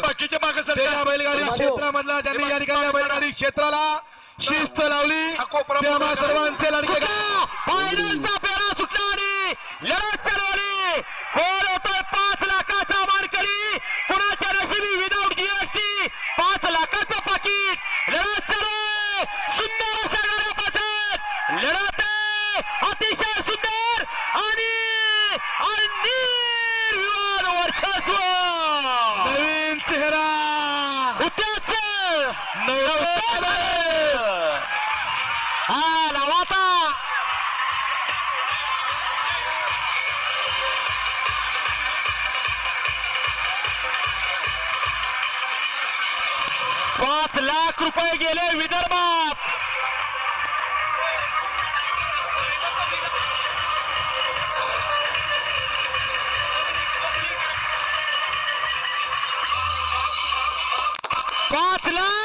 बाकीचे मागे सरकार बैलगाडी क्षेत्रामधला ज्यांनी या ठिकाणी बैलगाडी क्षेत्राला शिस्त लावली. आम्हा सर्वांचे लाडके फायनलचा पेरा सुटला आणि लढत चालवली कोण होतोय पाच लाखाचा मानकरी. कुणाच्या नशिबी विदाऊट जीएसटी पाच लाखाचं पाकिट. लढत चालू सुंदर अशा गाड्या पाहतात. लढत. अतिशय सुंदर आणि निर्विवाद वर्चस्व. हा लावाता पाच लाख रुपये गेले विदर्भात. पाच लाख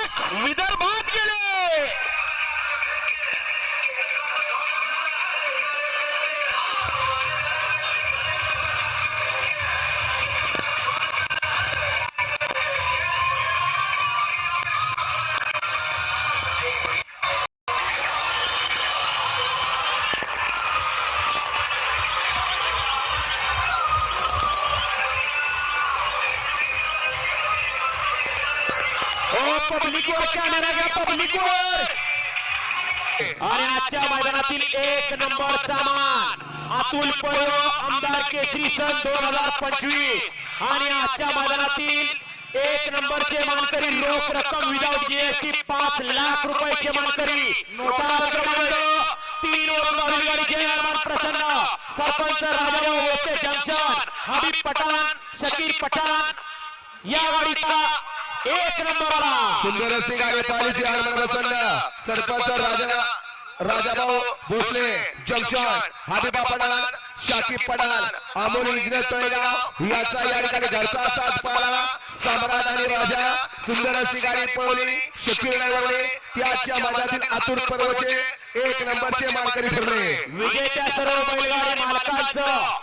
पब्लिकवर कॅमेरा घ्या पब्लिकवर आणि आजच्या मैदानातील एक नंबरचा मान अतुल पर्व आमदार केसरी सन दोन हजार पंचवीस. आणि आजच्या मैदानातील एक नंबरचे मानकरी रोख रक्कम विदाउट जीएसटी पाच लाख रुपयाचे मानकरी. क्रमांक तीन वरून गाडी गाडी जयमान प्रसन्न. सरपंच राजाभाऊ वस्ते जंक्शन. हबीब पठाण शकीर पठाण या गाडीचा एक नंबर आला. सुंदर गाडी पाहिलीची हनुमान प्रसन्न सरपंच राजा राजाभाऊ भोसले जंक्शन हाबिबा पठाण शाकिब पठाण अमोल इंजिनियर तळेगाव याचा या ठिकाणी घरचा साज पाला सम्राट आणि राजा सुंदर अशी गाडी पळवली शकीर ड्रायव्हरने त्याच्या मैदानातील आतुर पर्वचे एक नंबरचे मानकरी ठरले. विजेत्या सर्व बैलगाडी मालकांचं